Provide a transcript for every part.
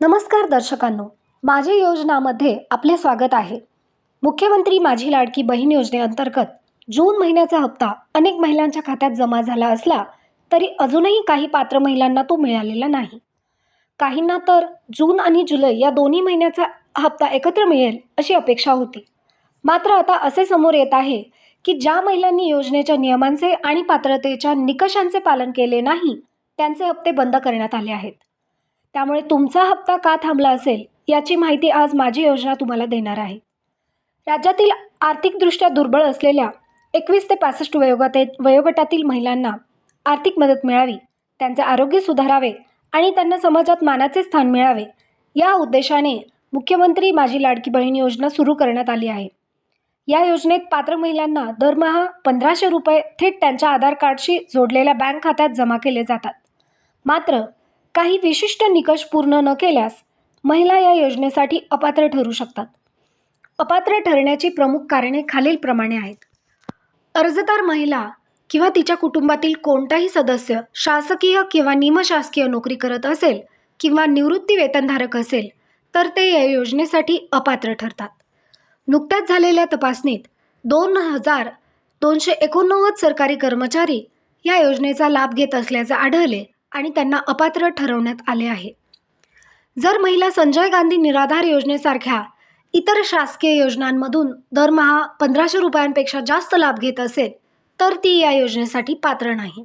नमस्कार दर्शकांनो. माझे योजनामध्ये आपले स्वागत आहे. मुख्यमंत्री माझी लाडकी बहीण योजनेअंतर्गत जून महिन्याचा हप्ता अनेक महिलांच्या खात्यात जमा झाला असला तरी अजूनही काही पात्र महिलांना तो मिळालेला नाही. काहींना तर जून आणि जुलै या दोन्ही महिन्याचा हप्ता एकत्र मिळेल अशी अपेक्षा होती. मात्र आता असे समोर येत आहे की ज्या महिलांनी योजनेच्या नियमांचे आणि पात्रतेच्या निकषांचे पालन केले नाही त्यांचे हप्ते बंद करण्यात आले आहेत. त्यामुळे तुमचा हप्ता का थांबला असेल याची माहिती आज माझी योजना तुम्हाला देणार आहे. राज्यातील आर्थिकदृष्ट्या दुर्बळ असलेल्या एकवीस ते पासष्ट वयोगते वयोगटातील महिलांना आर्थिक मदत मिळावी त्यांचे आरोग्य सुधारावे आणि त्यांना समाजात मानाचे स्थान मिळावे या उद्देशाने मुख्यमंत्री माझी लाडकी बहीण योजना सुरू करण्यात आली आहे. या योजनेत पात्र महिलांना दरमहा पंधराशे रुपये थेट त्यांच्या आधार कार्डशी जोडलेल्या बँक खात्यात जमा केले जातात. मात्र काही विशिष्ट निकष पूर्ण न केल्यास महिला या योजनेसाठी अपात्र ठरू शकतात. अपात्र ठरण्याची प्रमुख कारणे खालीलप्रमाणे आहेत. अर्जदार महिला किंवा तिच्या कुटुंबातील कोणताही सदस्य शासकीय किंवा निमशासकीय नोकरी करत असेल किंवा निवृत्ती वेतनधारक असेल तर ते या योजनेसाठी अपात्र ठरतात. नुकत्याच झालेल्या तपासणीत दोन हजार दोनशे एकोणनव्वद सरकारी कर्मचारी या योजनेचा लाभ घेत असल्याचे आढळले आणि त्यांना अपात्र ठरवण्यात आले आहे. जर महिला संजय गांधी निराधार योजनेसारख्या इतर शासकीय योजनांमधून दरमहा पंधराशे रुपयांपेक्षा जास्त लाभ घेत असेल तर ती या योजनेसाठी पात्र नाही.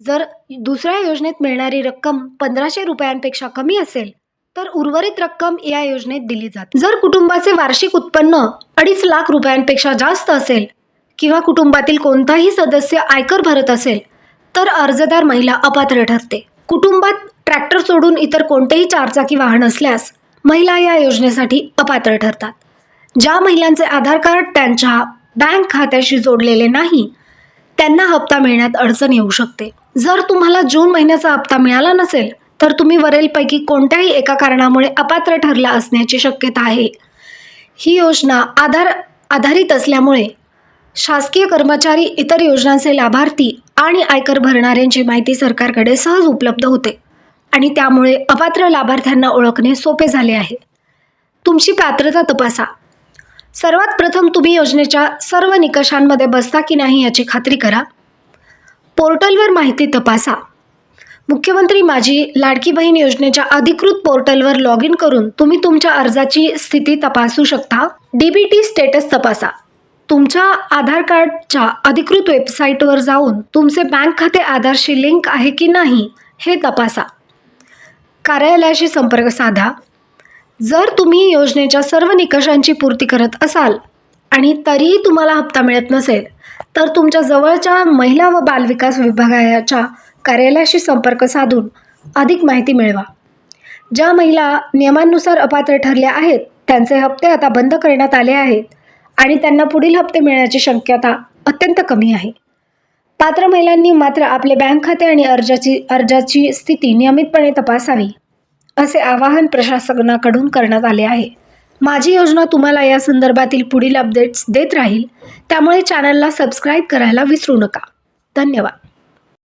जर दुसऱ्या योजनेत मिळणारी रक्कम पंधराशे रुपयांपेक्षा कमी असेल तर उर्वरित रक्कम या योजनेत दिली जाते. जर कुटुंबाचे वार्षिक उत्पन्न अडीच लाख रुपयांपेक्षा जास्त असेल किंवा कुटुंबातील कोणताही सदस्य आयकर भरत असेल तर अर्जदार महिला अपात्र ठरते. कुटुंबात ट्रॅक्टर सोडून इतर कोणतेही चारचाकी वाहन असल्यास महिला या योजनेसाठी अपात्र ठरतात. ज्या महिलांचे आधार कार्ड त्यांच्या बँक खात्याशी जोडलेले नाही त्यांना हप्ता मिळण्यात अडचण येऊ शकते. जर तुम्हाला जून महिन्याचा हप्ता मिळाला नसेल तर तुम्ही वरीलपैकी कोणत्याही एका कारणामुळे अपात्र ठरला असण्याची शक्यता आहे. ही योजना आधार आधारित असल्यामुळे शासकीय कर्मचारी इतर योजनांचे लाभार्थी आणि आयकर भरणाऱ्यांची माहिती सरकारकडे सहज उपलब्ध होते आणि त्यामुळे अपात्र लाभार्थ्यांना ओळखणे सोपे झाले आहे. तुमची पात्रता तपासा. सर्वात प्रथम तुम्ही योजनेच्या सर्व निकषांमध्ये बसता की नाही याची खात्री करा. पोर्टलवर माहिती तपासा. मुख्यमंत्री माझी लाडकी बहीण योजनेच्या अधिकृत पोर्टलवर लॉग इन करून तुम्ही तुमच्या अर्जाची स्थिती तपासू शकता. डी बी टी स्टेटस तपासा. तुमच्या आधार कार्डच्या अधिकृत वेबसाईटवर जाऊन तुमचे बँक खाते आधारशी लिंक आहे की नाही हे तपासा. कार्यालयाशी संपर्क साधा. जर तुम्ही योजनेच्या सर्व निकषांची पूर्ती करत असाल आणि तरीही तुम्हाला हप्ता मिळत नसेल तर तुमच्या जवळच्या महिला व बालविकास विभागाच्या कार्यालयाशी संपर्क साधून अधिक माहिती मिळवा. ज्या महिला नियमांनुसार अपात्र ठरल्या आहेत त्यांचे हप्ते आता बंद करण्यात आले आहेत. आणि त्यांना पुढील हप्ते मिळण्याची शक्यता अत्यंत कमी आहे. पात्र महिलांनी मात्र आपले बँक खाते आणि अर्जाची अर्जाची स्थिती नियमितपणे तपासावी असे आवाहन प्रशासनाकडून करण्यात आले आहे. माझी योजना तुम्हाला या संदर्भातील पुढील अपडेट्स देत राहील त्यामुळे चॅनलला सबस्क्राईब करायला विसरू नका. धन्यवाद.